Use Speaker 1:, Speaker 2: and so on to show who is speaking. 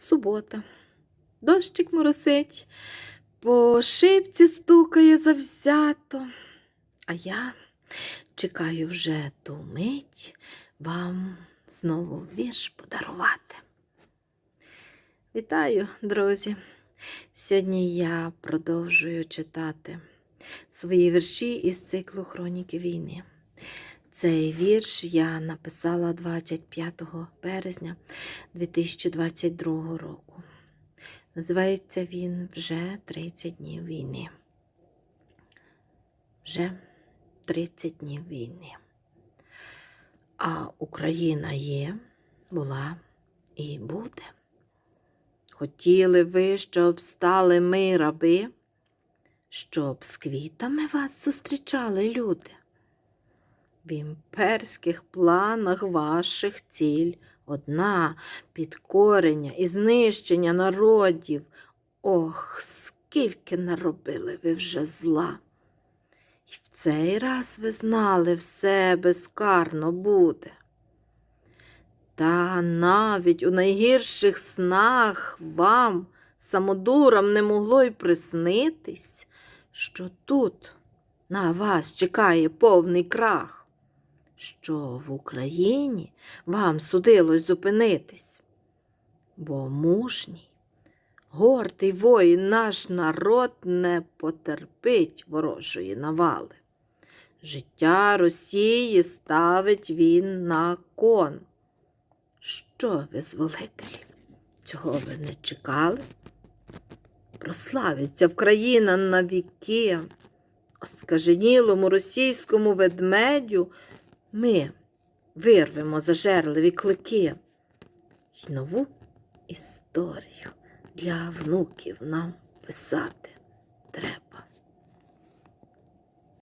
Speaker 1: Субота. Дощик моросить, по шибці стукає завзято. А я чекаю вже ту мить вам знову вірш подарувати. Вітаю, друзі! Сьогодні я продовжую читати свої вірші із циклу Хроніки війни. Цей вірш я написала 25 березня 2022 року. Називається він Вже 30 днів війни. Вже 30 днів війни. А Україна є, була і буде. Хотіли ви, щоб стали ми раби, щоб з квітами вас зустрічали люди. В імперських планах ваших ціль одна підкорення і знищення народів. Ох, скільки наробили ви вже зла. І в цей раз ви знали, все безкарно буде. Та навіть у найгірших снах вам, самодурам, не могло й приснитись, що тут на вас чекає повний крах, що в Україні вам судилось зупинитись, бо мужній, гордий воїн наш народ не потерпить ворожої навали. Життя Росії ставить він на кон. Що, визволителі, цього ви не чекали? Прославиться Вкраїна на віки, оскаженілому російському ведмедю ми вирвемо зажерливі клики й нову історію для внуків нам писати треба.